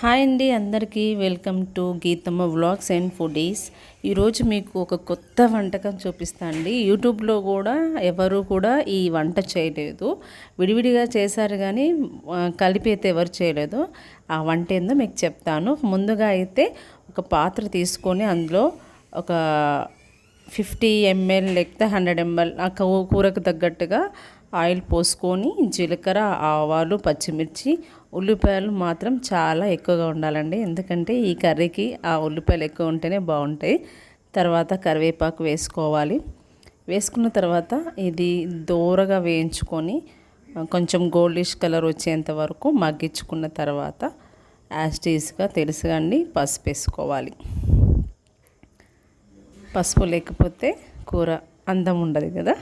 Hi అండి అందరికీ. Welcome to Geethamma vlogs and foodies. ఈరోజు మీకు ఒక కొత్త వంటకం చూపిస్తా అండి. యూట్యూబ్లో కూడా ఎవరు కూడా ఈ వంట చేయలేదు. విడివిడిగా చేశారు కానీ కలిపి అయితే ఎవరు చేయలేదు. ఆ వంట ఏందో మీకు చెప్తాను. ముందుగా అయితే ఒక పాత్ర తీసుకొని అందులో ఒక ఫిఫ్టీ ఎంఎల్ లేకపోతే హండ్రెడ్ ఎంఎల్ ఆ కూరకు తగ్గట్టుగా ఆయిల్ పోసుకొని జీలకర్ర ఆవాలు పచ్చిమిర్చి ఉల్లిపాయలు మాత్రం చాలా ఎక్కువగా ఉండాలండి. ఎందుకంటే ఈ కర్రీకి ఆ ఉల్లిపాయలు ఎక్కువ ఉంటేనే బాగుంటాయి. తర్వాత కరివేపాకు వేసుకోవాలి. వేసుకున్న తర్వాత ఇది దూరగా వేయించుకొని కొంచెం గోల్డిష్ కలర్ వచ్చేంత వరకు మగ్గించుకున్న తర్వాత యాస్టీస్గా తెలుసుగండి పసుపు వేసుకోవాలి. పసుపు లేకపోతే కూర అందం ఉండదు కదా.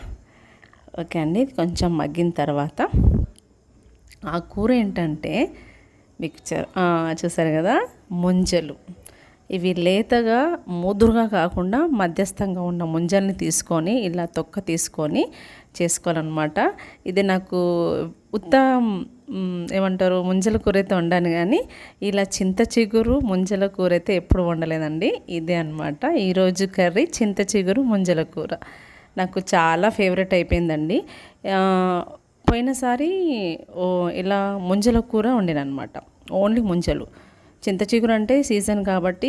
ఓకే అండి కొంచెం మగ్గిన తర్వాత ఆ కూర ఏంటంటే మీకు చూసారు కదా? ముంజలు. ఇవి లేతగా ముదురుగా కాకుండా మధ్యస్థంగా ఉన్న ముంజల్ని తీసుకొని ఇలా తొక్క తీసుకొని చేసుకోవాలన్నమాట. ఇది నాకు ఉత్త ఏమంటారు ముంజల కూర అయితే వండాను కానీ ఇలా చింత చిగురు ముంజల కూర అయితే ఎప్పుడు వండలేదండి. ఇదే అనమాట ఈరోజు కర్రీ చింత చిగురు ముంజల కూర. నాకు చాలా ఫేవరెట్ అయిపోయిందండి. పోయినసారి ఓ ఇలా ముంజల కూర వండినమాట ఓన్లీ ముంజలు. చింత చిగురు అంటే సీజన్ కాబట్టి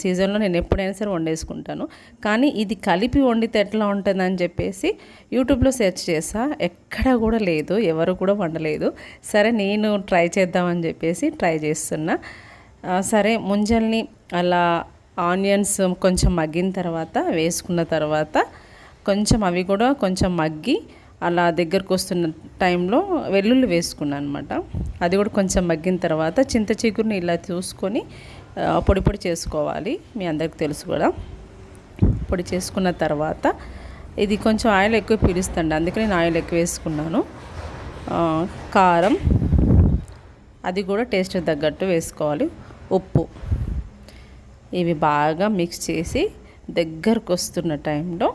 సీజన్లో నేను ఎప్పుడైనా సరే వండేసుకుంటాను. కానీ ఇది కలిపి వండితే ఎట్లా ఉంటుందని చెప్పేసి యూట్యూబ్లో సెర్చ్ చేసా. ఎక్కడా కూడా లేదు ఎవరు కూడా వండలేదు. సరే నేను ట్రై చేద్దామని చెప్పేసి ట్రై చేస్తున్నా. సరే ముంజల్ని అలా ఆనియన్స్ కొంచెం మగ్గిన తర్వాత వేసుకున్న తర్వాత కొంచెం అవి కూడా కొంచెం మగ్గి అలా దగ్గరకు వస్తున్న టైంలో వెల్లుల్లి వేసుకున్నాను అనమాట అది కూడా కొంచెం మగ్గిన తర్వాత చింత చిగురుని ఇలా చూసుకొని పొడి పొడి చేసుకోవాలి. మీ అందరికి తెలుసు కూడా పొడి చేసుకున్న తర్వాత ఇది కొంచెం ఆయిల్ ఎక్కువ పీలుస్తుంది అందుకని నేను ఆయిల్ ఎక్కువ వేసుకున్నాను. కారం అది కూడా టేస్ట్ తగ్గట్టు వేసుకోవాలి. ఉప్పు ఇవి బాగా మిక్స్ చేసి దగ్గరకు వస్తున్న టైంలో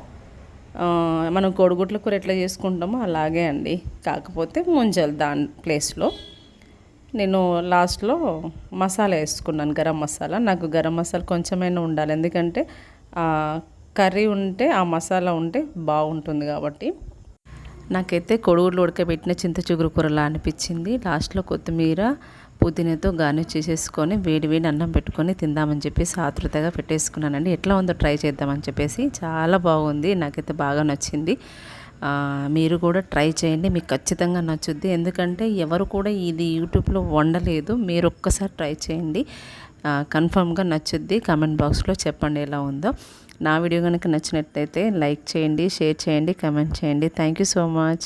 మనం కోడిగుడ్ల కూర ఎట్లా చేసుకుంటామో అలాగే అండి. కాకపోతే ముంజలు దాని ప్లేస్లో. నేను లాస్ట్లో మసాలా వేసుకున్నాను గరం మసాలా. నాకు గరం మసాలా కొంచెమైనా ఉండాలి. ఎందుకంటే కర్రీ ఉంటే ఆ మసాలా ఉంటే బాగుంటుంది కాబట్టి. నాకైతే కొడుగుడ్లు ఉడకబెట్టిన చింత చిగురు కూరలా అనిపించింది. లాస్ట్లో కొత్తిమీర పుదీనాతో గార్నిష్ చేసేసుకొని వేడి వేడి అన్నం పెట్టుకొని తిందామని చెప్పేసి ఆతృతగా పెట్టేసుకున్నానండి. ఎట్లా ఉందో ట్రై చేద్దామని చెప్పేసి చాలా బాగుంది. నాకైతే బాగా నచ్చింది. మీరు కూడా ట్రై చేయండి. మీకు ఖచ్చితంగా నచ్చుద్ది. ఎందుకంటే ఎవరు కూడా ఇది యూట్యూబ్లో వండలేదు. మీరు ఒక్కసారి ట్రై చేయండి. కన్ఫర్మ్గా నచ్చుద్ది. కమెంట్ బాక్స్లో చెప్పండి ఎలా ఉందో. నా వీడియో కనుక నచ్చినట్లయితే లైక్ చేయండి షేర్ చేయండి కమెంట్ చేయండి. Thank you so much.